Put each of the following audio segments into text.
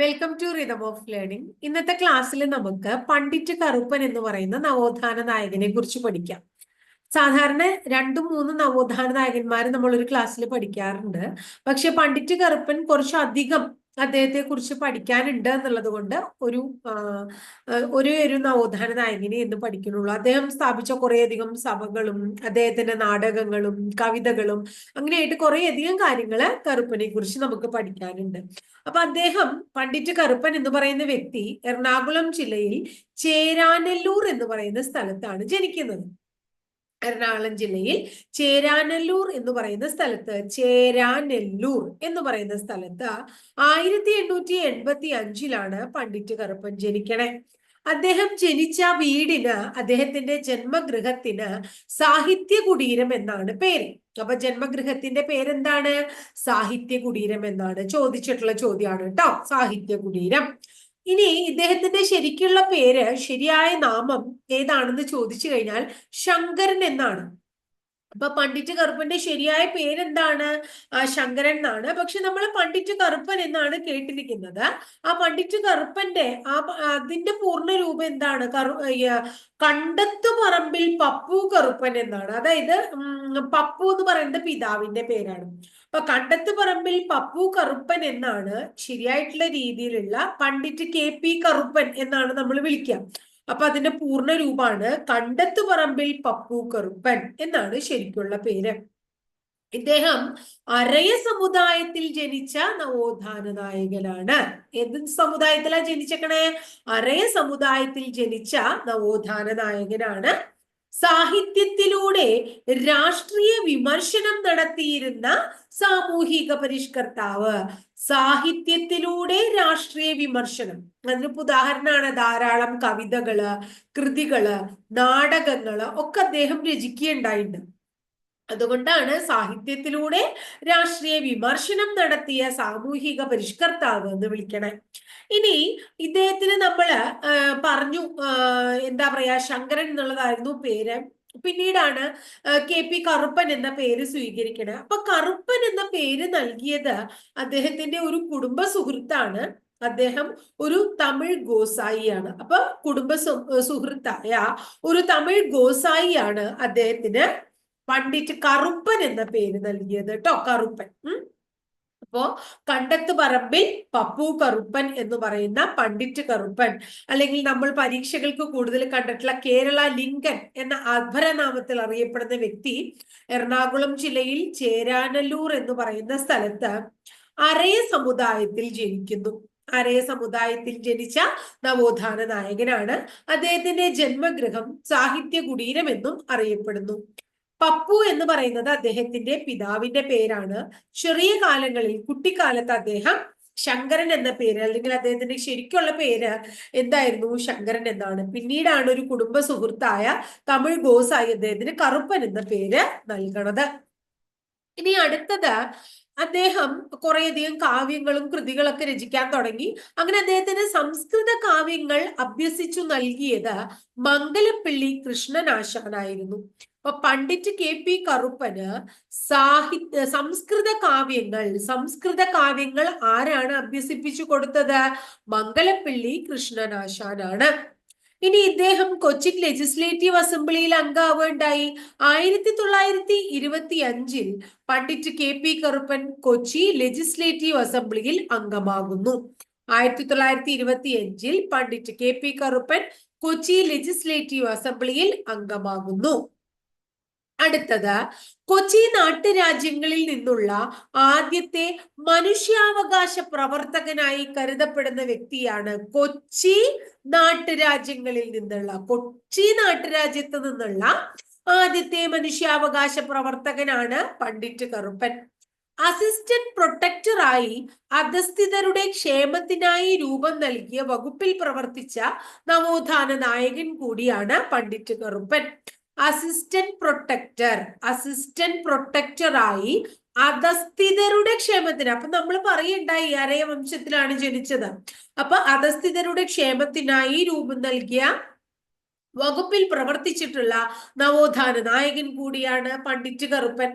Welcome to rhythm of learning ഇന്നത്തെ ക്ലാസ്സിൽ നമുക്ക് പണ്ഡിറ്റ് കറുപ്പൻ എന്ന് പറയുന്ന നവോത്ഥാന നായകനെ കുറിച്ച് പഠിക്കാം. സാധാരണ രണ്ടും മൂന്നും നവോത്ഥാന നായകന്മാർ നമ്മൾ ഒരു ക്ലാസ്സിൽ പഠിക്കാറുണ്ട്. പക്ഷെ പണ്ഡിറ്റ് കറുപ്പൻ കുറച്ചധികം അദ്ദേഹത്തെ കുറിച്ച് പഠിക്കാനുണ്ട് എന്നുള്ളത് കൊണ്ട് ഒരു ഒരു ഒരു നവോത്ഥാന നായകനെ എന്ന് പഠിക്കുന്നുള്ളൂ. അദ്ദേഹം സ്ഥാപിച്ച കുറേയധികം സഭകളും അദ്ദേഹത്തിന്റെ നാടകങ്ങളും കവിതകളും അങ്ങനെയായിട്ട് കുറേയധികം കാര്യങ്ങൾ കറുപ്പനെ കുറിച്ച് നമുക്ക് പഠിക്കാനുണ്ട്. അപ്പൊ അദ്ദേഹം പണ്ഡിറ്റ് കറുപ്പൻ എന്ന് പറയുന്ന വ്യക്തി എറണാകുളം ജില്ലയിൽ ചേരാനല്ലൂർ എന്ന് പറയുന്ന സ്ഥലത്താണ് ജനിക്കുന്നത്. എറണാകുളം ജില്ലയിൽ ചേരാനല്ലൂർ എന്ന് പറയുന്ന സ്ഥലത്ത് ചേരാനെല്ലൂർ എന്ന് പറയുന്ന സ്ഥലത്ത് ആയിരത്തി എണ്ണൂറ്റി എൺപത്തി അഞ്ചിലാണ് പണ്ഡിറ്റ് കറുപ്പൻ ജനിക്കണേ. അദ്ദേഹം ജനിച്ച വീടിന് അദ്ദേഹത്തിന്റെ ജന്മഗൃഹത്തിന് സാഹിത്യ കുടീരം എന്നാണ് പേര്. അപ്പൊ ജന്മഗൃഹത്തിന്റെ പേരെന്താണ്? സാഹിത്യ കുടീരം എന്നാണ് ചോദിച്ചിട്ടുള്ള ചോദ്യമാണ് കേട്ടോ സാഹിത്യ കുടീരം ഇനി ഇദ്ദേഹത്തിന്റെ ശരിക്കുള്ള പേര് ശരിയായ നാമം ഏതാണെന്ന് ചോദിച്ചു കഴിഞ്ഞാൽ ശങ്കരൻ എന്നാണ്. അപ്പൊ പണ്ഡിറ്റ് കറുപ്പന്റെ ശരിയായ പേരെന്താണ്? ശങ്കരൻ എന്നാണ്. പക്ഷെ നമ്മൾ പണ്ഡിറ്റ് കറുപ്പൻ എന്നാണ് കേട്ടിരിക്കുന്നത്. ആ പണ്ഡിറ്റ് കറുപ്പന്റെ ആ അതിന്റെ പൂർണ രൂപം എന്താണ്? കറു കണ്ടത്തു പറമ്പിൽ പപ്പു കറുപ്പൻ എന്നാണ്. അതായത് പപ്പു എന്ന് പറയുന്നത് പിതാവിന്റെ പേരാണ്. അപ്പൊ കണ്ടത്ത് പറമ്പിൽ പപ്പു കറുപ്പൻ എന്നാണ് ശരിയായിട്ടുള്ള രീതിയിലുള്ള പണ്ഡിറ്റ് കെ പി കറുപ്പൻ എന്നാണ് നമ്മൾ വിളിക്കുക. അപ്പൊ അതിന്റെ പൂർണ രൂപാണ് കണ്ടത്ത് പറമ്പിൽ പപ്പു കറുപ്പൻ എന്നാണ് ശരിക്കുള്ള പേര്. ഇദ്ദേഹം അരയ സമുദായത്തിൽ ജനിച്ച നവോത്ഥാന നായകനാണ് ഏത് സമുദായത്തിലാണ് ജനിച്ചേക്കണേ? അരയ സമുദായത്തിൽ ജനിച്ച നവോത്ഥാന നായകനാണ് സാഹിത്യത്തിലൂടെ രാഷ്ട്രീയ വിമർശനം നടത്തിയിരുന്ന സാമൂഹിക പരിഷ്കർത്താവ്. സാഹിത്യത്തിലൂടെ രാഷ്ട്രീയ വിമർശനം. അതിനിപ്പോ ഉദാഹരണമാണ് ധാരാളം കവിതകൾ കൃതികൾ നാടകങ്ങൾ ഒക്കെ അദ്ദേഹം രചിക്കുകയുണ്ടായിട്ടുണ്ട്. അതുകൊണ്ടാണ് സാഹിത്യത്തിലൂടെ രാഷ്ട്രീയ വിമർശനം നടത്തിയ സാമൂഹിക പരിഷ്കർത്താവ് എന്ന് വിളിക്കണേ. ഇനി ഇദ്ദേഹത്തിന് നമ്മൾ പറഞ്ഞു എന്താ പറയാ ശങ്കരൻ എന്നുള്ളതായിരുന്നു പേര്. പിന്നീടാണ് കെ പി കറുപ്പൻ എന്ന പേര് സ്വീകരിക്കണത് അപ്പൊ കറുപ്പൻ എന്ന പേര് നൽകിയത് അദ്ദേഹത്തിന്റെ ഒരു കുടുംബ സുഹൃത്താണ്. അദ്ദേഹം ഒരു തമിഴ് ഗോസായിയാണ്. അപ്പൊ കുടുംബ സുഹൃത്തായ ഒരു തമിഴ് ഗോസായിയാണ് അദ്ദേഹത്തിന് പണ്ഡിറ്റ് കറുപ്പൻ എന്ന പേര് നൽകിയത് കേട്ടോ കറുപ്പൻ. അപ്പോ കണ്ടത്ത് പറമ്പിൽ പപ്പു കറുപ്പൻ എന്ന് പറയുന്ന പണ്ഡിറ്റ് കറുപ്പൻ. അല്ലെങ്കിൽ നമ്മൾ പരീക്ഷകൾക്ക് കൂടുതൽ കണ്ടിട്ടുള്ള കേരള ലിംഗൻ എന്ന അഭരനാമത്തിൽ അറിയപ്പെടുന്ന വ്യക്തി എറണാകുളം ജില്ലയിൽ ചേരാനല്ലൂർ എന്ന് പറയുന്ന സ്ഥലത്ത് അരയ സമുദായത്തിൽ ജനിക്കുന്നു. അരയ സമുദായത്തിൽ ജനിച്ച നവോത്ഥാന നായകനാണ്. അദ്ദേഹത്തിന്റെ ജന്മഗൃഹം സാഹിത്യ കുടീരം എന്നും അറിയപ്പെടുന്നു. പപ്പു എന്ന് പറയുന്നത് അദ്ദേഹത്തിന്റെ പിതാവിന്റെ പേരാണ്. ചെറിയ കാലങ്ങളിൽ കുട്ടിക്കാലത്ത് അദ്ദേഹം ശങ്കരൻ എന്ന പേര് അല്ലെങ്കിൽ അദ്ദേഹത്തിന്റെ ശരിക്കുള്ള പേര് എന്തായിരുന്നു? ശങ്കരൻ എന്നാണ്. പിന്നീടാണ് ഒരു കുടുംബ സുഹൃത്തായ തമിഴ് ഗോസായി അദ്ദേഹത്തിന് കറുപ്പൻ എന്ന പേര് നൽകണത്. ഇനി അടുത്തത് അദ്ദേഹം കുറേയധികം കാവ്യങ്ങളും കൃതികളൊക്കെ രചിക്കാൻ തുടങ്ങി. അങ്ങനെ അദ്ദേഹത്തിന് സംസ്കൃത കാവ്യങ്ങൾ അഭ്യസിച്ചു നൽകിയത് മംഗലപ്പള്ളി കൃഷ്ണനാശാനായിരുന്നു. അപ്പൊ പണ്ഡിറ്റ് കെ പി കറുപ്പന് സാഹിത്യ സംസ്കൃത കാവ്യങ്ങൾ സംസ്കൃത കാവ്യങ്ങൾ ആരാണ് അഭ്യസിപ്പിച്ചു കൊടുത്തത്? മംഗലപ്പള്ളി കൃഷ്ണനാശാനാണ്. ഇനി ഇദ്ദേഹം കൊച്ചിൻ ലെജിസ്ലേറ്റീവ് അസംബ്ലിയിൽ അംഗാവേണ്ടായി. ആയിരത്തി തൊള്ളായിരത്തി ഇരുപത്തി അഞ്ചിൽ Pandit K P Karuppan Kochi legislative അസംബ്ലിയിൽ അംഗമാകുന്നു. ആയിരത്തി തൊള്ളായിരത്തി ഇരുപത്തി അഞ്ചിൽ Pandit K P Karuppan Kochi legislative അസംബ്ലിയിൽ അംഗമാകുന്നു. അടുത്തത് കൊച്ചി നാട്ടുരാജ്യങ്ങളിൽ നിന്നുള്ള ആദ്യത്തെ മനുഷ്യാവകാശ പ്രവർത്തകനായി കരുതപ്പെടുന്ന വ്യക്തിയാണ് കൊച്ചി നാട്ടുരാജ്യങ്ങളിൽ നിന്നുള്ള കൊച്ചി നാട്ടുരാജ്യത്ത് നിന്നുള്ള ആദ്യത്തെ മനുഷ്യാവകാശ പ്രവർത്തകനാണ് പണ്ഡിറ്റ് കറുപ്പൻ. അസിസ്റ്റന്റ് പ്രൊട്ടക്ടറായി അധസ്ഥിതരുടെ ക്ഷേമത്തിനായി രൂപം നൽകിയ വകുപ്പിൽ പ്രവർത്തിച്ച നവോത്ഥാന നായകൻ കൂടിയാണ് Pandit Karuppan. Assistant protector assistant പ്രൊട്ടക്ടറായി അധസ്ഥിതരുടെ ക്ഷേമത്തിന്. അപ്പൊ നമ്മൾ പറയണ്ടായി അരയ വംശത്തിലാണ് ജനിച്ചത്. അപ്പൊ അധസ്ഥിതരുടെ ക്ഷേമത്തിനായി രൂപം നൽകിയ വകുപ്പിൽ പ്രവർത്തിച്ചിട്ടുള്ള നവോത്ഥാന നായകൻ കൂടിയാണ് പണ്ഡിറ്റ് കറുപ്പൻ.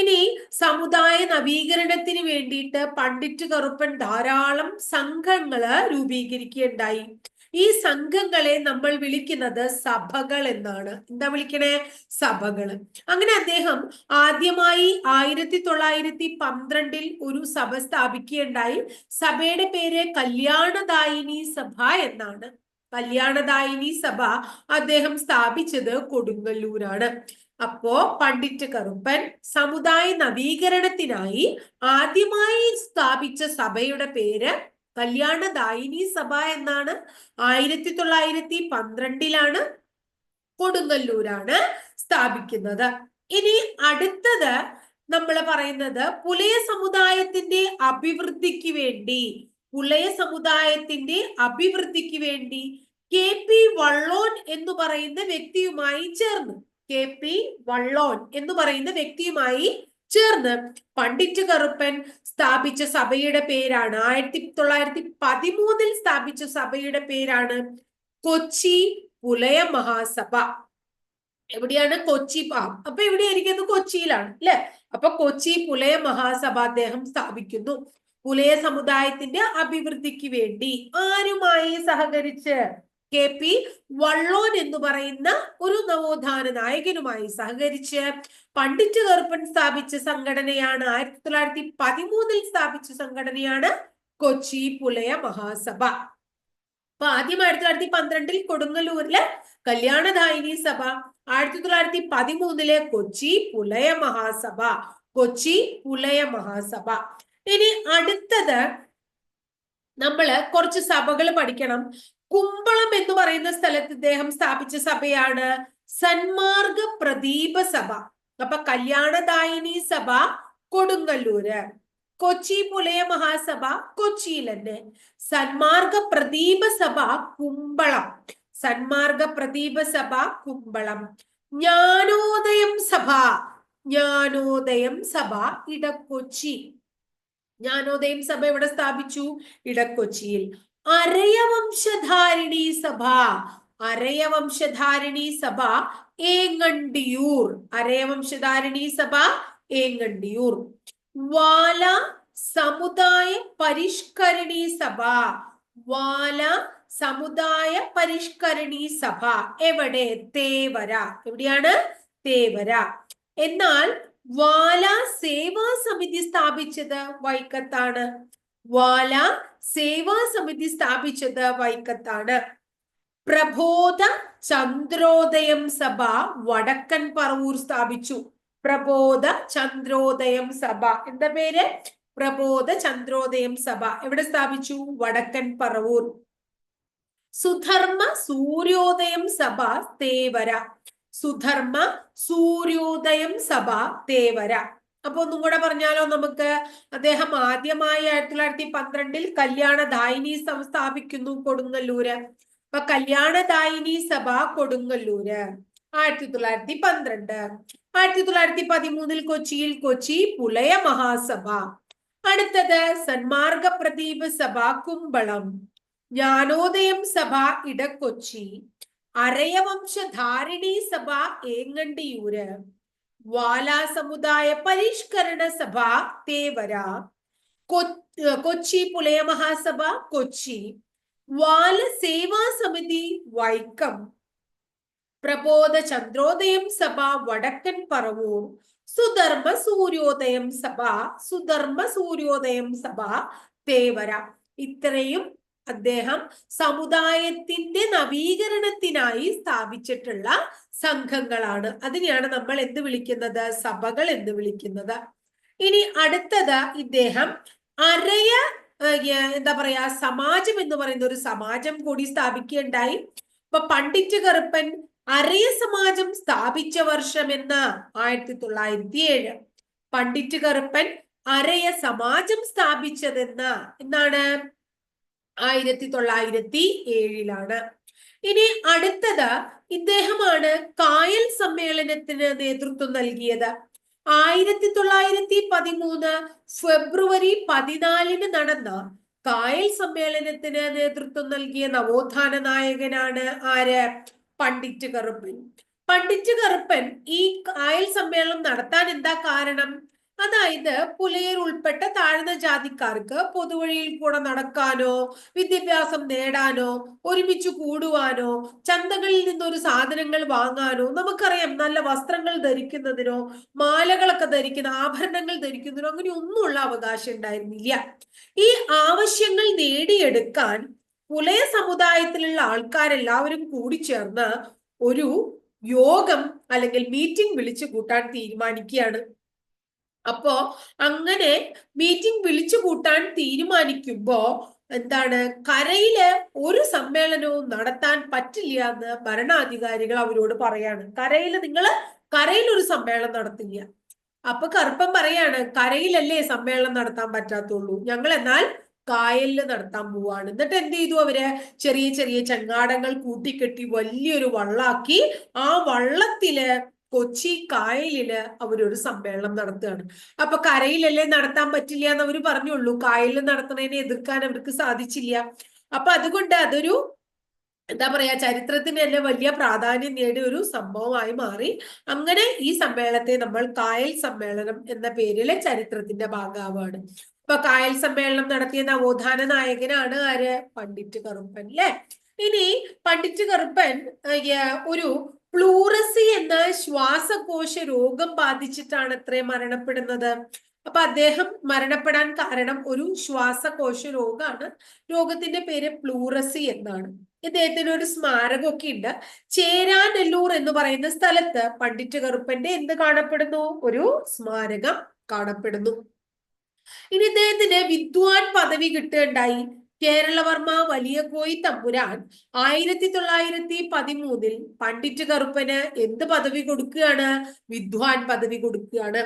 ഇനി സമുദായ നവീകരണത്തിന് വേണ്ടിയിട്ട് പണ്ഡിറ്റ് കറുപ്പൻ ധാരാളം സംഘങ്ങൾ രൂപീകരിക്കുകയുണ്ടായി. ഈ സംഘങ്ങളെ നമ്മൾ വിളിക്കുന്നത് സഭകൾ എന്നാണ്. എന്താ വിളിക്കണേ? സഭകൾ അങ്ങനെ അദ്ദേഹം ആദ്യമായി ആയിരത്തി തൊള്ളായിരത്തി പന്ത്രണ്ടിൽ ഒരു സഭ സ്ഥാപിക്കുകയുണ്ടായി. സഭയുടെ പേര് കല്യാണദായിനി സഭ എന്നാണ്. കല്യാണദായിനി സഭ അദ്ദേഹം സ്ഥാപിച്ചത് കൊടുങ്ങല്ലൂരാണ്. അപ്പോ പണ്ഡിറ്റ് കറുപ്പൻ സമുദായ നവീകരണത്തിനായി ആദ്യമായി സ്ഥാപിച്ച സഭയുടെ പേര് കല്യാണദായിനി സഭ എന്നാണ് ആയിരത്തി തൊള്ളായിരത്തി പന്ത്രണ്ടിലാണ് കൊടുങ്ങല്ലൂരാണ് സ്ഥാപിക്കുന്നത്. ഇനി അടുത്തത് നമ്മൾ പറയുന്നത് പുലയ സമുദായത്തിന്റെ അഭിവൃദ്ധിക്ക് വേണ്ടി പുലയ സമുദായത്തിന്റെ അഭിവൃദ്ധിക്ക് വേണ്ടി കെ പി വള്ളോൻ എന്ന് പറയുന്ന വ്യക്തിയുമായി ചേർന്നു കെ പി വള്ളോൻ എന്ന് പറയുന്ന വ്യക്തിയുമായി ചേർന്ന് പണ്ഡിറ്റ് കറുപ്പൻ സ്ഥാപിച്ച സഭയുടെ പേരാണ്. ആയിരത്തി തൊള്ളായിരത്തി പതിമൂന്നിൽ സ്ഥാപിച്ച സഭയുടെ പേരാണ് കൊച്ചി പുലയ മഹാസഭ. എവിടെയാണ്? കൊച്ചി അപ്പൊ എവിടെയായിരിക്കുന്നത് കൊച്ചിയിലാണ് അല്ലെ? അപ്പൊ കൊച്ചി പുലയ മഹാസഭ അദ്ദേഹം സ്ഥാപിക്കുന്നു. പുലയ സമുദായത്തിന്റെ അഭിവൃദ്ധിക്ക് വേണ്ടി ആരുമായി സഹകരിച്ച്? കെ പി വള്ളോൻ എന്ന് പറയുന്ന ഒരു നവോത്ഥാന നായകനുമായി സഹകരിച്ച് പണ്ഡിറ്റ് കറുപ്പൻ സ്ഥാപിച്ച സംഘടനയാണ്. ആയിരത്തി തൊള്ളായിരത്തി പതിമൂന്നിൽ സ്ഥാപിച്ച സംഘടനയാണ് കൊച്ചി പുലയ മഹാസഭ. അപ്പൊ ആദ്യം ആയിരത്തി തൊള്ളായിരത്തി പന്ത്രണ്ടിൽ കൊടുങ്ങല്ലൂരിലെ കല്യാണദായിനി സഭ ആയിരത്തി തൊള്ളായിരത്തി പതിമൂന്നിലെ കൊച്ചി പുലയ മഹാസഭ കൊച്ചി പുലയ മഹാസഭ. ഇനി അടുത്തത് നമ്മൾ കുറച്ച് സഭകൾ പഠിക്കണം. കുമ്പളം എന്ന് പറയുന്ന സ്ഥലത്ത് ഇദ്ദേഹം സ്ഥാപിച്ച സഭയാണ് സന്മാർഗ പ്രദീപ സഭ. അപ്പൊ കല്യാണദായിനി സഭ കൊടുങ്ങല്ലൂര്. കൊച്ചി പുലയ മഹാസഭ കൊച്ചിയിൽ തന്നെ സന്മാർഗ പ്രദീപ സഭ കുമ്പളം. സന്മാർഗ പ്രദീപ സഭ കുമ്പളം. ജ്ഞാനോദയം സഭ. ജ്ഞാനോദയം സഭ ഇടക്കൊച്ചി. ജ്ഞാനോദയം സഭ എവിടെ സ്ഥാപിച്ചു? ഇടക്കൊച്ചിയിൽ. അരയവംശധാരിണി സഭ. അരയവംശധാരിണി സഭ ഏങ്ങണ്ടിയൂർ. അരയവംശധാരിണി സഭ ഏങ്ങണ്ടിയൂർ. വാല സമുദായ പരിഷ്കരണി സഭ. വാല സമുദായ പരിഷ്കരണി സഭ. എവിടെ? തേവര. എവിടെയാണ്? തേവര. എന്നാൽ വാല സേവാ സമിതി സ്ഥാപിച്ചത് വൈക്കത്താണ്. വാല സേവാ സമിതി സ്ഥാപിച്ചത് വൈക്കത്താണ്. പ്രബോധ ചന്ദ്രോദയം സഭ വടക്കൻ പറവൂർ സ്ഥാപിച്ചു. പ്രബോധ ചന്ദ്രോദയം സഭ. എന്താ പേര്? പ്രബോധ ചന്ദ്രോദയം സഭ. എവിടെ സ്ഥാപിച്ചു? വടക്കൻ പറവൂർ. സുധർമ്മ സൂര്യോദയം സഭ തേവര. സുധർമ്മ സൂര്യോദയം സഭ തേവര. അപ്പൊ ഒന്നും കൂടെ പറഞ്ഞാലോ നമുക്ക്? അദ്ദേഹം ആദ്യമായി ആയിരത്തി തൊള്ളായിരത്തി പന്ത്രണ്ടിൽ കല്യാണദായിനി സഭ സ്ഥാപിക്കുന്നു കൊടുങ്ങല്ലൂര്. അപ്പൊ കല്യാണദായിനി സഭ കൊടുങ്ങല്ലൂര്. ആയിരത്തി തൊള്ളായിരത്തി പന്ത്രണ്ട്. ആയിരത്തി തൊള്ളായിരത്തി പതിമൂന്നിൽ കൊച്ചിയിൽ കൊച്ചി പുലയ മഹാസഭ. അടുത്തത് സന്മാർഗ പ്രദീപ് സഭ കുമ്പളം. ജ്ഞാനോദയം സഭ ഇടക്കൊച്ചി. അരയവംശധാരിണി സഭ ഏങ്ങണ്ടിയൂര്. വാലാ സമുദായ പരിഷ്കരണ സഭ തേവര കൊച്ചി പുലയ മഹാസഭ കൊച്ചി. വാല സേവാ സമിതി വൈക്കം. പ്രബോധ ചന്ദ്രോദയം സഭ വടക്കൻ പറവൂർ. സുധർമ്മ സൂര്യോദയം സഭ സുധർമ്മ സൂര്യോദയം സഭ തേവര ഇത്രയും അദ്ദേഹം സമുദായത്തിന്റെ നവീകരണത്തിനായി സ്ഥാപിച്ചിട്ടുള്ള സംഘങ്ങളാണ്. അതിനെയാണ് നമ്മൾ എന്ത് വിളിക്കുന്നത്? സഭകൾ എന്ന് വിളിക്കുന്നത്. ഇനി അടുത്തത് ഇദ്ദേഹം അരയ എന്താ പറയാ സമാജം എന്ന് പറയുന്ന ഒരു സമാജം കൂടി സ്ഥാപിക്കുകയുണ്ടായി. ഇപ്പൊ പണ്ഡിറ്റ് കറുപ്പൻ അരയ സമാജം സ്ഥാപിച്ച വർഷം എന്ന് ആയിരത്തി തൊള്ളായിരത്തി ഏഴ് പണ്ഡിറ്റ് കറുപ്പൻ അരയ സമാജം സ്ഥാപിച്ചതെന്ന് എന്നാണ് ആയിരത്തി തൊള്ളായിരത്തി ഏഴിലാണ് ഇനി അടുത്തത് ഇദ്ദേഹമാണ് കായൽ സമ്മേളനത്തിന് നേതൃത്വം നൽകിയത്. ആയിരത്തി തൊള്ളായിരത്തി പതിമൂന്ന് ഫെബ്രുവരി പതിനാലിന് നടന്ന കായൽ സമ്മേളനത്തിന് നേതൃത്വം നൽകിയ നവോത്ഥാന നായകനാണ് ആര്? പണ്ഡിറ്റ് കറുപ്പൻ. പണ്ഡിറ്റ് കറുപ്പൻ ഈ കായൽ സമ്മേളനം നടത്താൻ എന്താ കാരണം? അതായത് പുലയർ ഉൾപ്പെട്ട താഴ്ന്ന ജാതിക്കാർക്ക് പൊതുവഴിയിൽ കൂടെ നടക്കാനോ വിദ്യാഭ്യാസം നേടാനോ ഒരുമിച്ച് കൂടുവാനോ ചന്തകളിൽ നിന്നൊരു സാധനങ്ങൾ വാങ്ങാനോ നമുക്കറിയാം നല്ല വസ്ത്രങ്ങൾ ധരിക്കുന്നതിനോ മാലകളൊക്കെ ധരിക്കുന്ന ആഭരണങ്ങൾ ധരിക്കുന്നതിനോ അങ്ങനെ ഒന്നുമുള്ള അവകാശം ഉണ്ടായിരുന്നില്ല. ഈ ആവശ്യങ്ങൾ നേടിയെടുക്കാൻ പുലയ സമുദായത്തിലുള്ള ആൾക്കാരെല്ലാവരും കൂടി ചേർന്ന് ഒരു യോഗം അല്ലെങ്കിൽ മീറ്റിംഗ് വിളിച്ചു കൂട്ടാൻ തീരുമാനിക്കുകയാണ്. അപ്പോ അങ്ങനെ മീറ്റിംഗ് വിളിച്ചു കൂട്ടാൻ തീരുമാനിക്കുമ്പോ എന്താണ്? കരയിൽ ഒരു സമ്മേളനവും നടത്താൻ പറ്റില്ല എന്ന് ഭരണാധികാരികൾ അവരോട് പറയാണ്. കരയിൽ നിങ്ങൾ കരയിൽ ഒരു സമ്മേളനം നടത്തില്ല. അപ്പൊ കറുപ്പം പറയാണ് കരയിലല്ലേ സമ്മേളനം നടത്താൻ പറ്റാത്തുള്ളൂ. ഞങ്ങൾ എന്നാൽ കായലിൽ നടത്താൻ പോവാണ്. എന്നിട്ട് എന്ത് ചെയ്തു അവർ? ചെറിയ ചെറിയ ചങ്ങാടങ്ങൾ കൂട്ടിക്കെട്ടി വലിയൊരു വള്ളാക്കി ആ വള്ളത്തിൽ കൊച്ചി കായലിൽ അവരൊരു സമ്മേളനം നടത്തുകയാണ്. അപ്പൊ കരയിലല്ലേ നടത്താൻ പറ്റില്ല എന്ന് അവർ പറഞ്ഞുള്ളൂ. കായലിൽ നടത്തുന്നതിനെ എതിർക്കാൻ അവർക്ക് സാധിച്ചില്ല. അപ്പൊ അതുകൊണ്ട് അതൊരു എന്താ പറയാ ചരിത്രത്തിന് തന്നെ വലിയ പ്രാധാന്യം നേടിയ ഒരു സംഭവമായി മാറി. അങ്ങനെ ഈ സമ്മേളനത്തെ നമ്മൾ കായൽ സമ്മേളനം എന്ന പേരിലെ ചരിത്രത്തിന്റെ ഭാഗമാണ് ഇപ്പൊ കായൽ സമ്മേളനം നടത്തിയ നവോത്ഥാന നായകനാണ് ആര്? പണ്ഡിറ്റ് കറുപ്പൻ അല്ലെ? ഇനി പണ്ഡിറ്റ് കറുപ്പൻ ഒരു പ്ലൂറസി എന്ന ശ്വാസകോശ രോഗം ബാധിച്ചിട്ടാണ് അത്രേ മരണപ്പെടുന്നത്. അപ്പൊ അദ്ദേഹം മരണപ്പെടാൻ കാരണം ഒരു ശ്വാസകോശ രോഗമാണ് രോഗത്തിന്റെ പേര് പ്ലൂറസി എന്നാണ്. ഇദ്ദേഹത്തിന് ഒരു സ്മാരകമൊക്കെ ഉണ്ട്. ചേരാനെല്ലൂർ എന്ന് പറയുന്ന സ്ഥലത്ത് പണ്ഡിറ്റ് കറുപ്പന്റെ എന്ത് കാണപ്പെടുന്നു? ഒരു സ്മാരകം കാണപ്പെടുന്നു. ഇനി ഇദ്ദേഹത്തിന് വിദ്വാൻ പദവി കിട്ടുകയുണ്ടായി. കേരളവർമ്മ വലിയ കോയി തമ്പുരാൻ. ആയിരത്തി തൊള്ളായിരത്തി പതിമൂന്നിൽ പണ്ഡിറ്റ് കറുപ്പന് എന്ത് പദവി കൊടുക്കുകയാണ്? വിദ്വാൻ പദവി കൊടുക്കുകയാണ്.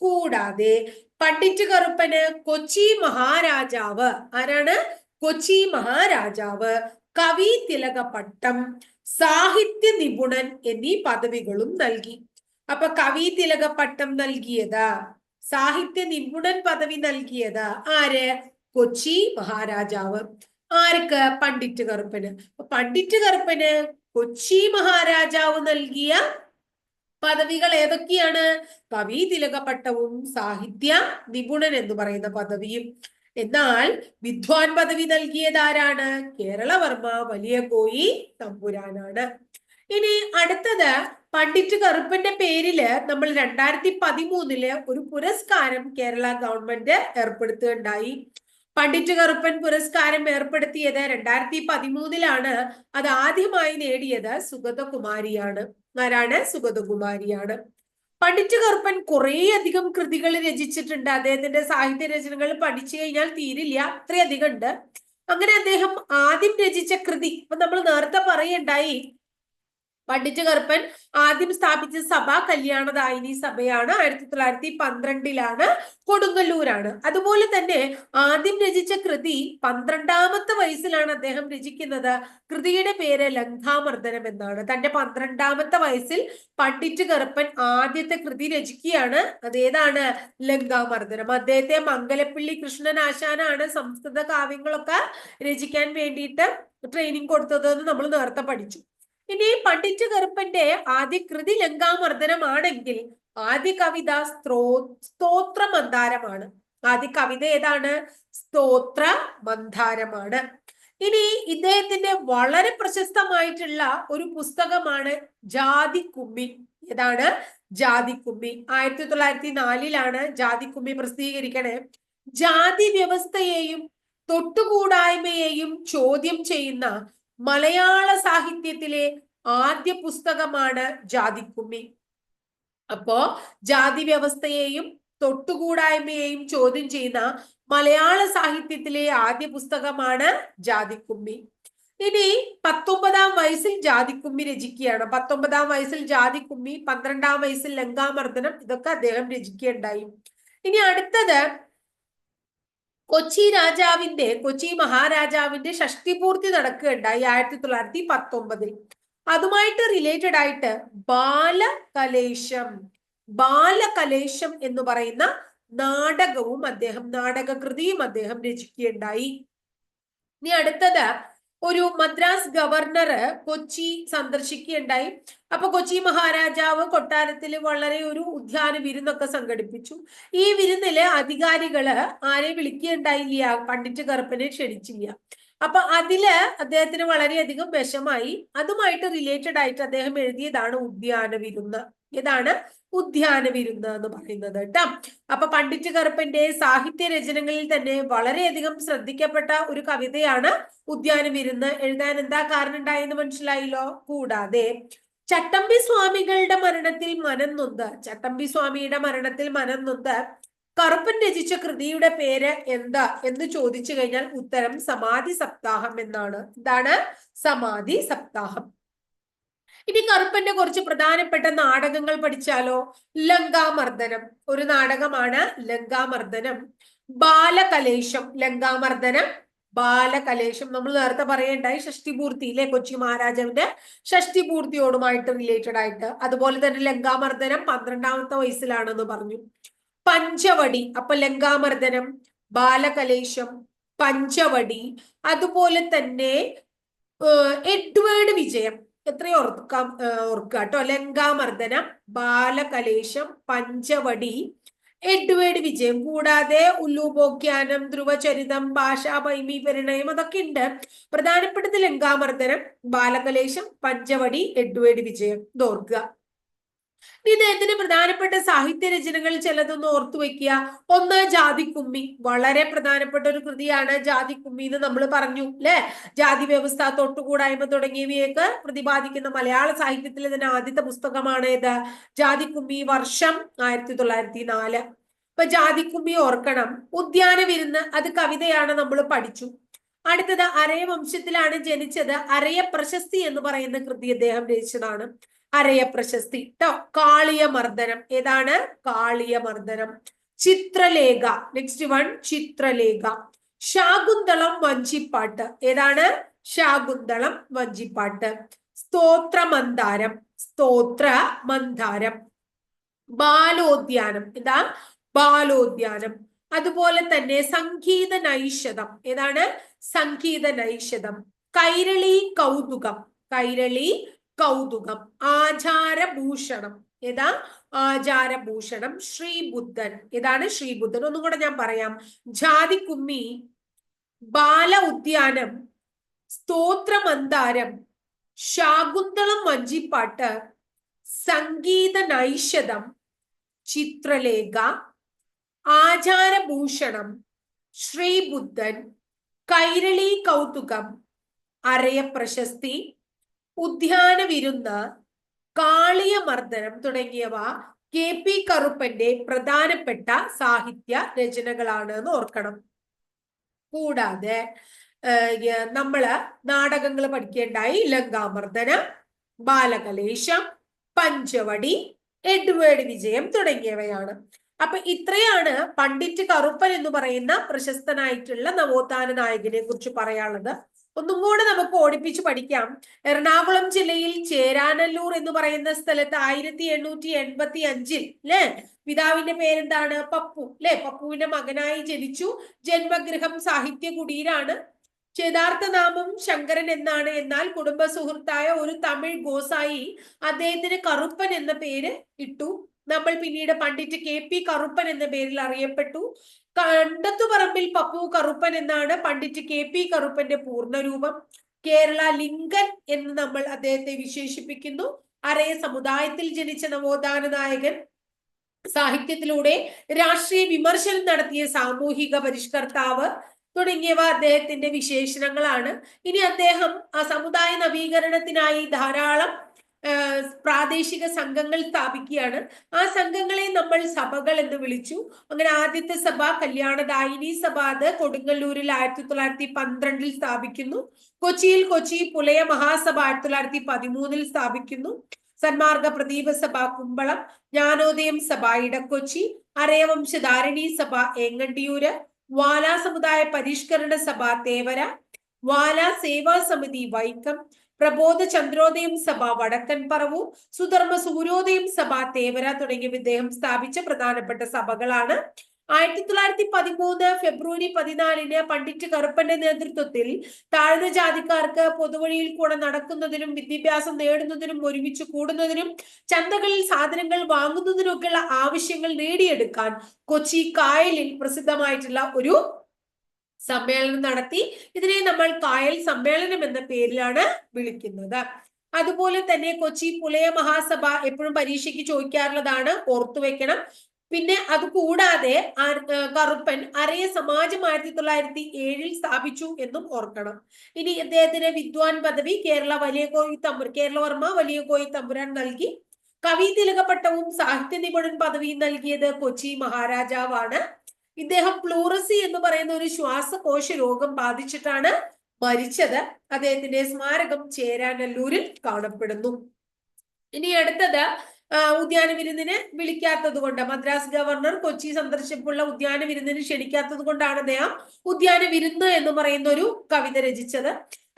കൂടാതെ പണ്ഡിറ്റ് കറുപ്പന് കൊച്ചി മഹാരാജാവ്. ആരാണ്? കൊച്ചി മഹാരാജാവ്. കവി തിലക പട്ടം സാഹിത്യ നിപുണൻ എന്നീ പദവികളും നൽകി. അപ്പൊ കവി തിലക പട്ടം നൽകിയത് സാഹിത്യ നിപുണൻ പദവി നൽകിയത് ആര്? കൊച്ചി മഹാരാജാവ്. ആർക്ക് പണ്ഡിറ്റ് കറുപ്പന്. പണ്ഡിറ്റ് കറുപ്പന് കൊച്ചി മഹാരാജാവ് നൽകിയ പദവികൾ ഏതൊക്കെയാണ്? കവി തിലകപട്ടവും സാഹിത്യ നിപുണൻ എന്ന് പറയുന്ന പദവിയും. എന്നാൽ വിദ്വാൻ പദവി നൽകിയത് ആരാണ്? കേരളവർമ്മ വലിയ കോയി തമ്പുരാനാണ്. ഇനി അടുത്തത് പണ്ഡിറ്റ് കറുപ്പന്റെ പേരിൽ നമ്മൾ രണ്ടായിരത്തി പതിമൂന്നിൽ ഒരു പുരസ്കാരം കേരള ഗവൺമെന്റ് ഏർപ്പെടുത്തുകയുണ്ടായി. പണ്ഡിറ്റ് കറുപ്പൻ പുരസ്കാരം ഏർപ്പെടുത്തിയത് രണ്ടായിരത്തി പതിമൂന്നിലാണ് അത് ആദ്യമായി നേടിയത് സുഗതകുമാരിയാണ്. ആരാണ്? സുഗതകുമാരിയാണ്. പണ്ഡിറ്റ് കറുപ്പൻ കുറേയധികം കൃതികൾ രചിച്ചിട്ടുണ്ട്. അദ്ദേഹത്തിന്റെ സാഹിത്യ രചനകൾ പഠിച്ചു കഴിഞ്ഞാൽ തീരില്ല. അത്രയധികം ഉണ്ട്. അങ്ങനെ അദ്ദേഹം ആദ്യം രചിച്ച കൃതി ഇപ്പൊ നമ്മൾ നേരത്തെ പറയണ്ടായി പണ്ഡിറ്റ് കറുപ്പൻ ആദ്യം സ്ഥാപിച്ച സഭ കല്യാണദായിനി സഭയാണ്. ആയിരത്തി തൊള്ളായിരത്തി പന്ത്രണ്ടിലാണ് കൊടുങ്ങല്ലൂരാണ്. അതുപോലെ തന്നെ ആദ്യം രചിച്ച കൃതി പന്ത്രണ്ടാമത്തെ വയസ്സിലാണ് അദ്ദേഹം രചിക്കുന്നത്. കൃതിയുടെ പേര് ലങ്കാമർദ്ദനം എന്നാണ്. തന്റെ പന്ത്രണ്ടാമത്തെ വയസ്സിൽ പണ്ഡിറ്റ് കറുപ്പൻ ആദ്യത്തെ കൃതി രചിക്കുകയാണ്. അതേതാണ് ലങ്കാമർദ്ദനം. അദ്ദേഹത്തെ മംഗലപ്പിള്ളി കൃഷ്ണനാശാനാണ് സംസ്കൃത കാവ്യങ്ങളൊക്കെ രചിക്കാൻ വേണ്ടിയിട്ട് ട്രെയിനിങ് കൊടുത്തത് നമ്മൾ നേരത്തെ പഠിച്ചു. ഇനി പണ്ഡിറ്റ് കറുപ്പന്റെ ആദ്യ കൃതി ലങ്കാമർദ്ദനമാണെങ്കിൽ ആദ്യ കവിത സ്ത്രോ സ്തോത്ര മന്ദാരമാണ് ആദ്യ കവിത ഏതാണ്? സ്തോത്ര മന്ദാരമാണ് ഇനി ഇദ്ദേഹത്തിന്റെ വളരെ പ്രശസ്തമായിട്ടുള്ള ഒരു പുസ്തകമാണ് ജാതി ജാതിക്കുമ്മി ഏതാണ്? ജാതി ജാതിക്കുമ്മി ആയിരത്തി തൊള്ളായിരത്തി നാലിലാണ് ജാതിക്കുമ്മി പ്രസിദ്ധീകരിക്കണേ. ജാതി വ്യവസ്ഥയെയും തൊട്ടുകൂടായ്മയെയും ചോദ്യം ചെയ്യുന്ന മലയാള സാഹിത്യത്തിലെ ആദ്യ പുസ്തകമാണ് ജാതിക്കുമ്മി. അപ്പോ ജാതി വ്യവസ്ഥയെയും തൊട്ടുകൂടായ്മയെയും ചോദ്യം ചെയ്യുന്ന മലയാള സാഹിത്യത്തിലെ ആദ്യ പുസ്തകമാണ് ജാതിക്കുമ്മി. ഇനി പത്തൊമ്പതാം വയസ്സിൽ ജാതിക്കുമ്മി രചിക്കുകയാണ്. പത്തൊമ്പതാം വയസ്സിൽ ജാതിക്കുമ്മി പന്ത്രണ്ടാം വയസ്സിൽ ലങ്കാമർദ്ദനം ഇതൊക്കെ അദ്ദേഹം രചിക്കുകയുണ്ടായി. ഇനി അടുത്തത് കൊച്ചി രാജാവിന്റെ കൊച്ചി മഹാരാജാവിന്റെ ഷഷ്ടിപൂർത്തി നടക്കുകയുണ്ടായി ആയിരത്തി തൊള്ളായിരത്തി പത്തൊമ്പതിൽ അതുമായിട്ട് റിലേറ്റഡ് ആയിട്ട് ബാലകലേശം ബാലകലേശം എന്ന് പറയുന്ന നാടകവും അദ്ദേഹം നാടകകൃതിയും അദ്ദേഹം രചിക്കുകയുണ്ടായി. ഇനി അടുത്തത് ഒരു മദ്രാസ് ഗവർണർ കൊച്ചി സന്ദർശിക്കുകയുണ്ടായി. അപ്പൊ കൊച്ചി മഹാരാജാവ് കൊട്ടാരത്തിൽ വളരെ ഒരു ഉദ്യാന വിരുന്നൊക്കെ സംഘടിപ്പിച്ചു. ഈ വിരുന്നിൽ അധികാരികൾ ആരെ വിളിക്കുകയുണ്ടായില്ല പണ്ഡിറ്റ് കറുപ്പനെ ക്ഷണിച്ചില്ല. അപ്പൊ അതിൽ അദ്ദേഹത്തിന് വളരെയധികം വിഷമായി. അതുമായിട്ട് റിലേറ്റഡ് ആയിട്ട് അദ്ദേഹം എഴുതിയതാണ് ഉദ്യാന വിരുന്ന്. ഇതാണ് ഉദ്യാന വിരുന്ന് എന്ന് പറയുന്നത് കേട്ടോ അപ്പൊ പണ്ഡിറ്റ് കറുപ്പന്റെ സാഹിത്യ രചനകളിൽ തന്നെ വളരെയധികം ശ്രദ്ധിക്കപ്പെട്ട ഒരു കവിതയാണ് ഉദ്യാന വിരുന്ന്. എഴുതാൻ എന്താ കാരണം ഉണ്ടായെന്ന് മനസ്സിലായല്ലോ? കൂടാതെ ചട്ടമ്പി സ്വാമികളുടെ മരണത്തിൽ മനം നൊന്ത് ചട്ടമ്പി സ്വാമിയുടെ മരണത്തിൽ മനം നൊന്ത് കറുപ്പൻ രചിച്ച കൃതിയുടെ പേര് എന്താ എന്ന് ചോദിച്ചു കഴിഞ്ഞാൽ ഉത്തരം സമാധി സപ്താഹം എന്നാണ്. എന്താണ് സമാധി സപ്താഹം. ഇനി കറുപ്പന്റെ കുറച്ച് പ്രധാനപ്പെട്ട നാടകങ്ങൾ പഠിച്ചാലോ? ലങ്കാമർദ്ദനം. ഒരു നാടകമാണ് ലങ്കാമർദ്ദനം. ബാലകലേശം. ലങ്കാമർദ്ദനം ബാലകലേശം. നമ്മൾ നേരത്തെ പറയേണ്ടായി ഷഷ്ടിപൂർത്തിയിലെ കൊച്ചി മഹാരാജാവിന്റെ ഷഷ്ടിപൂർത്തിയോടുമായിട്ട് റിലേറ്റഡ് ആയിട്ട്. അതുപോലെ തന്നെ ലങ്കാമർദ്ദനം പന്ത്രണ്ടാമത്തെ വയസ്സിലാണെന്ന് പറഞ്ഞു. പഞ്ചവടി. അപ്പൊ ലങ്കാമർദ്ദനം ബാലകലേശം പഞ്ചവടി. അതുപോലെ തന്നെ എഡ്വേർഡ് വിജയം. എത്രയോ ഓർക്കാം ഓർക്കുക കേട്ടോ. ലങ്കാമർദ്ദനം ബാലകലേശം പഞ്ചവടി എഡ്വേഡ് വിജയം. കൂടാതെ ഉല്ലുപോഖ്യാനം ധ്രുവചരിതം ഭാഷാ പൈമി പരിണയം അതൊക്കെ ഉണ്ട്. പ്രധാനപ്പെട്ടത് ലങ്കാമർദ്ദനം ബാലകലേശം പഞ്ചവടി എഡ്വേഡ് വിജയം. ഇത് ഓർക്കുക ഇദ്ദേഹത്തിന് പ്രധാനപ്പെട്ട സാഹിത്യ രചനകളിൽ ചിലതൊന്ന് ഓർത്തു വെക്കുക. ഒന്ന് ജാതിക്കുമ്മി വളരെ പ്രധാനപ്പെട്ട ഒരു കൃതിയാണ് ജാതിക്കുമ്മി എന്ന് നമ്മൾ പറഞ്ഞു അല്ലെ ജാതി വ്യവസ്ഥ തൊട്ടുകൂടായ്മ തുടങ്ങിയവയൊക്കെ പ്രതിപാദിക്കുന്ന മലയാള സാഹിത്യത്തിലെ തന്നെ ആദ്യത്തെ പുസ്തകമാണ് ഇത് ജാതിക്കുമ്മി വർഷം ആയിരത്തി തൊള്ളായിരത്തി നാല് ഇപ്പൊ ജാതിക്കുമ്മി ഓർക്കണം. ഉദ്യാന വിരുന്ന് അത് കവിതയാണ് നമ്മൾ പഠിച്ചു. അടുത്തത് അരയ വംശത്തിലാണ് ജനിച്ചത് അരയ പ്രശസ്തി എന്ന് പറയുന്ന കൃതി അദ്ദേഹം രചിച്ചതാണ്. അരയ പ്രശസ്തി കേട്ടോ കാളിയ മർദ്ദനം ഏതാണ്? Kaliya Mardanam Chitralekha. Next one Chitralekha. Shakuntalam വഞ്ചിപ്പാട്ട്. ഏതാണ്? ശാകുന്തളം വഞ്ചിപ്പാട്ട്. സ്തോത്ര മന്ദാരം സ്തോത്ര മന്ദാരം ബാലോദ്യാനം. എന്താ? ബാലോദ്യാനം. അതുപോലെ തന്നെ സംഗീത നൈഷതം ഏതാണ്? സംഗീത നൈഷതം കൈരളി കൗതുകം. കൈരളി കൗതുകം ആചാരഭൂഷണം. ഏതാ? ആചാരഭൂഷണം ശ്രീബുദ്ധൻ. ഏതാണ് ശ്രീബുദ്ധൻ? ഒന്നും കൂടെ ഞാൻ പറയാം. ജാതിക്കുമ്മി ബാല ഉദ്യാനം സ്തോത്രമന്താരം ശാകുന്തളം വഞ്ചിപ്പാട്ട് സംഗീത നൈഷതം ചിത്രലേഖ ആചാരഭൂഷണം ശ്രീബുദ്ധൻ കൈരളി കൗതുകം അരയ പ്രശസ്തി ഉദ്യാന വിരുന്ന് കാളിയമർദ്ദനം തുടങ്ങിയവ കെ പി കറുപ്പന്റെ പ്രധാനപ്പെട്ട സാഹിത്യ രചനകളാണ് എന്ന് ഓർക്കണം. കൂടാതെ നമ്മൾ നാടകങ്ങൾ പഠിക്കേണ്ടായി. ലങ്കാമർദ്ദനം ബാലകലേശം പഞ്ചവടി എഡ്വേർഡ് വിജയം തുടങ്ങിയവയാണ്. അപ്പൊ ഇത്രയാണ് പണ്ഡിറ്റ് കറുപ്പൻ എന്ന് പറയുന്ന പ്രശസ്തനായിട്ടുള്ള നവോത്ഥാന നായകനെ കുറിച്ച് പറയാനുള്ളത്. ഒന്നും കൂടെ നമുക്ക് ഓടിപ്പിച്ച് പഠിക്കാം. എറണാകുളം ജില്ലയിൽ ചേരാനല്ലൂർ എന്ന് പറയുന്ന സ്ഥലത്ത് ആയിരത്തി എണ്ണൂറ്റി എൺപത്തി അഞ്ചിൽ അല്ലെ പിതാവിന്റെ പേരെന്താണ്? പപ്പു അല്ലെ പപ്പുവിന്റെ മകനായി ജനിച്ചു. ജന്മഗൃഹം സാഹിത്യ കുടീരാണ് യഥാർത്ഥ നാമം ശങ്കരൻ എന്നാണ്. എന്നാൽ കുടുംബ സുഹൃത്തായ ഒരു തമിഴ് ഗോസായി അദ്ദേഹത്തിന് കറുപ്പൻ എന്ന പേര് ഇട്ടു. നമ്മൾ പിന്നീട് പണ്ഡിറ്റ് കെ പി കറുപ്പൻ എന്ന പേരിൽ അറിയപ്പെട്ടു. കണ്ടത്തുപറമ്പിൽ പപ്പു കറുപ്പൻ എന്നാണ് പണ്ഡിറ്റ് കെ പി കറുപ്പന്റെ പൂർണരൂപം. കേരള ലിംഗൻ എന്ന് നമ്മൾ അദ്ദേഹത്തെ വിശേഷിപ്പിക്കുന്നു. അറേ സമുദായത്തിൽ ജനിച്ച നവോത്ഥാന നായകൻ സാഹിത്യത്തിലൂടെ രാഷ്ട്രീയ വിമർശനം നടത്തിയ സാമൂഹിക പരിഷ്കർത്താവ് തുടങ്ങിയവ അദ്ദേഹത്തിന്റെ വിശേഷണങ്ങളാണ്. ഇനി അദ്ദേഹം ആ സമുദായ നവീകരണത്തിനായി ധാരാളം പ്രാദേശിക സംഘങ്ങൾ സ്ഥാപിക്കുകയാണ്. ആ സംഘങ്ങളെ നമ്മൾ സഭകൾ എന്ന് വിളിച്ചു. അങ്ങനെ ആദ്യത്തെ സഭ കല്യാണദായിനി സഭ അത് കൊടുങ്ങല്ലൂരിൽ ആയിരത്തി തൊള്ളായിരത്തി പന്ത്രണ്ടിൽ സ്ഥാപിക്കുന്നു. കൊച്ചിയിൽ കൊച്ചി പുലയ മഹാസഭ ആയിരത്തി തൊള്ളായിരത്തി പതിമൂന്നിൽ സ്ഥാപിക്കുന്നു. സന്മാർഗ പ്രദീപ സഭ കുമ്പളം ജ്ഞാനോദയം സഭ ഇടക്കൊച്ചി അരയവംശധാരണി സഭ ഏങ്ങണ്ടിയൂര് വാലാ സമുദായ പരിഷ്കരണ സഭ തേവര വാലാ സേവാ സമിതി വൈക്കം പ്രബോധ ചന്ദ്രോദയം സഭ വടക്കൻ പറവു സുധർമ്മ സൂര്യോദയം സഭ തേവര തുടങ്ങിയവ ഇദ്ദേഹം സ്ഥാപിച്ച പ്രധാനപ്പെട്ട സഭകളാണ്. ആയിരത്തി തൊള്ളായിരത്തി പതിമൂന്ന് ഫെബ്രുവരി പതിനാലിന് പണ്ഡിറ്റ് കറുപ്പന്റെ നേതൃത്വത്തിൽ താഴ്ന്ന ജാതിക്കാർക്ക് പൊതുവഴിയിൽ കൂടെ നടക്കുന്നതിനും വിദ്യാഭ്യാസം നേടുന്നതിനും ഒരുമിച്ച് കൂടുന്നതിനും ചന്തകളിൽ സാധനങ്ങൾ വാങ്ങുന്നതിനൊക്കെയുള്ള ആവശ്യങ്ങൾ നേടിയെടുക്കാൻ കൊച്ചി കായലിൽ പ്രസിദ്ധമായിട്ടുള്ള ഒരു സമ്മേളനം നടത്തി. ഇതിനെ നമ്മൾ കായൽ സമ്മേളനം എന്ന പേരിലാണ് വിളിക്കുന്നത്. അതുപോലെ തന്നെ കൊച്ചി പുലയ മഹാസഭ എപ്പോഴും പരീക്ഷയ്ക്ക് ചോദിക്കാറുള്ളതാണ്. ഓർത്തു വെക്കണം. പിന്നെ അത് കൂടാതെ കറുപ്പൻ അരയ സമാജം ആയിരത്തി തൊള്ളായിരത്തി ഏഴിൽ സ്ഥാപിച്ചു എന്നും ഓർക്കണം. ഇനി ഇദ്ദേഹത്തിന് വിദ്വാൻ പദവി കേരള വലിയ കോയി തമ്പുര കേരളവർമ്മ വലിയ കോയി തമ്പുരാൻ നൽകി. കവി തിലകപ്പട്ടവും സാഹിത്യ നിപുണൻ പദവിയും നൽകിയത് കൊച്ചി മഹാരാജാവാണ്. ഇദ്ദേഹം പ്ലൂറസി എന്ന് പറയുന്ന ഒരു ശ്വാസകോശ രോഗം ബാധിച്ചിട്ടാണ് മരിച്ചത്. അദ്ദേഹത്തിന്റെ സ്മാരകം ചേരാനല്ലൂരിൽ കാണപ്പെടുന്നു. ഇനി അടുത്തത് ഉദ്യാന വിരുന്നിന് വിളിക്കാത്തത് കൊണ്ട് മദ്രാസ് ഗവർണർ കൊച്ചി സന്ദർശിപ്പുള്ള ഉദ്യാന വിരുന്നിന് ക്ഷണിക്കാത്തത് കൊണ്ടാണ് അദ്ദേഹം ഉദ്യാന വിരുന്ന് എന്ന് പറയുന്ന ഒരു കവിത രചിച്ചത്.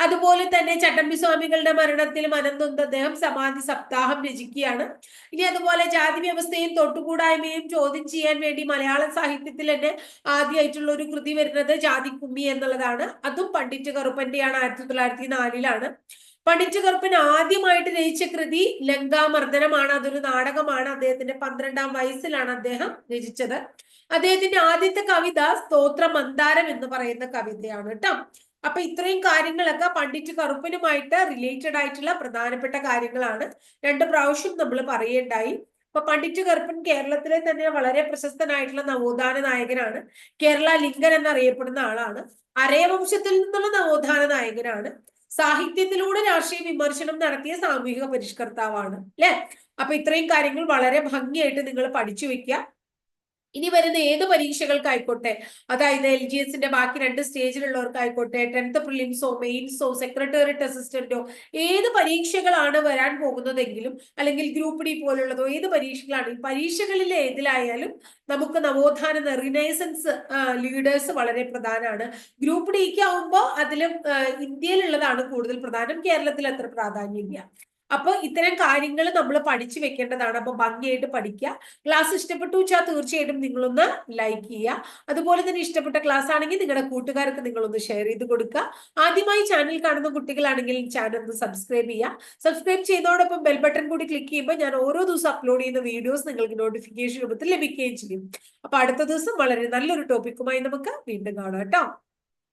അതുപോലെ തന്നെ ചട്ടമ്പി സ്വാമികളുടെ മരണത്തിൽ മനംനൊന്ത് അദ്ദേഹം സമാധി സപ്താഹം രചിക്കുകയാണ്. ഇനി അതുപോലെ ജാതി വ്യവസ്ഥയും തൊട്ടുകൂടായ്മയും ചോദ്യം ചെയ്യാൻ വേണ്ടി മലയാള സാഹിത്യത്തിൽ തന്നെ ആദ്യമായിട്ടുള്ള ഒരു കൃതി വരുന്നത് ജാതി കുമ്മി എന്നുള്ളതാണ്. അതും പണ്ഡിറ്റ് കറുപ്പന്റെയാണ് ആയിരത്തി തൊള്ളായിരത്തി നാലിലാണ്. പണ്ഡിറ്റ് കറുപ്പൻ ആദ്യമായിട്ട് രചിച്ച കൃതി ലങ്കാമർദ്ദനമാണ്. അതൊരു നാടകമാണ്. അദ്ദേഹത്തിന്റെ പന്ത്രണ്ടാം വയസ്സിലാണ് അദ്ദേഹം രചിച്ചത്. അദ്ദേഹത്തിന്റെ ആദ്യത്തെ കവിത സ്തോത്ര മന്ദാരം എന്ന് പറയുന്ന കവിതയാണ് കേട്ടോ. അപ്പൊ ഇത്രയും കാര്യങ്ങളൊക്കെ പണ്ഡിറ്റ് കറുപ്പനുമായിട്ട് റിലേറ്റഡ് ആയിട്ടുള്ള പ്രധാനപ്പെട്ട കാര്യങ്ങളാണ്. രണ്ട് പ്രാവശ്യം നമ്മൾ പറയേണ്ടായി അപ്പൊ പണ്ഡിറ്റ് കറുപ്പൻ കേരളത്തിലെ തന്നെ വളരെ പ്രശസ്തനായിട്ടുള്ള നവോത്ഥാന നായകനാണ്. കേരള ലിംഗൻ എന്നറിയപ്പെടുന്ന ആളാണ്. അരയവംശത്തിൽ നിന്നുള്ള നവോത്ഥാന നായകനാണ്. സാഹിത്യത്തിലൂടെ രാഷ്ട്രീയ വിമർശനം നടത്തിയ സാമൂഹിക പരിഷ്കർത്താവാണ് അല്ലെ? അപ്പൊ ഇത്രയും കാര്യങ്ങൾ വളരെ ഭംഗിയായിട്ട് നിങ്ങൾ പഠിച്ചു വെക്കുക. ഇനി വരുന്ന ഏത് പരീക്ഷകൾക്കായിക്കോട്ടെ? അതായത് എൽ ജി എസിന്റെ ബാക്കി രണ്ട് സ്റ്റേജിലുള്ളവർക്കായിക്കോട്ടെ ടെൻത്ത് പ്രിലിംസോ മെയിൻസോ സെക്രട്ടേറിയറ്റ് അസിസ്റ്റന്റോ ഏത് പരീക്ഷകളാണ് വരാൻ പോകുന്നതെങ്കിലും അല്ലെങ്കിൽ ഗ്രൂപ്പ് ഡി പോലുള്ളതോ ഏത് പരീക്ഷകളാണ്? ഈ പരീക്ഷകളിലെ ഏതിലായാലും നമുക്ക് നവോത്ഥാന റിനൈസൻസ് ലീഡേഴ്സ് വളരെ പ്രധാനമാണ് ഗ്രൂപ്പ് ഡിക്ക് ആവുമ്പോൾ അതിലും ഇന്ത്യയിലുള്ളതാണ് കൂടുതൽ പ്രധാനം. കേരളത്തിൽ അത്ര പ്രാധാന്യമില്ല. അപ്പൊ ഇത്തരം കാര്യങ്ങൾ നമ്മൾ പഠിച്ചു വെക്കേണ്ടതാണ്. അപ്പൊ ഭംഗിയായിട്ട് പഠിക്കുക. ക്ലാസ് ഇഷ്ടപ്പെട്ടു വെച്ചാൽ തീർച്ചയായിട്ടും നിങ്ങളൊന്ന് ലൈക്ക് ചെയ്യുക. അതുപോലെ തന്നെ ഇഷ്ടപ്പെട്ട ക്ലാസ് ആണെങ്കിൽ നിങ്ങളുടെ കൂട്ടുകാർക്ക് നിങ്ങളൊന്ന് ഷെയർ ചെയ്ത് കൊടുക്കുക. ആദ്യമായി ചാനൽ കാണുന്ന കുട്ടികളാണെങ്കിൽ ചാനൽ ഒന്ന് സബ്സ്ക്രൈബ് ചെയ്യുക. സബ്സ്ക്രൈബ് ചെയ്തതോടൊപ്പം ബെൽ ബട്ടൺ കൂടി ക്ലിക്ക് ചെയ്യുമ്പോൾ ഞാൻ ഓരോ ദിവസം അപ്ലോഡ് ചെയ്യുന്ന വീഡിയോസ് നിങ്ങൾക്ക് നോട്ടിഫിക്കേഷൻ രൂപത്തിൽ ലഭിക്കുകയും ചെയ്യും. അപ്പൊ അടുത്ത ദിവസം വളരെ നല്ലൊരു ടോപ്പിക്കുമായി നമുക്ക് വീണ്ടും കാണാം കേട്ടോ.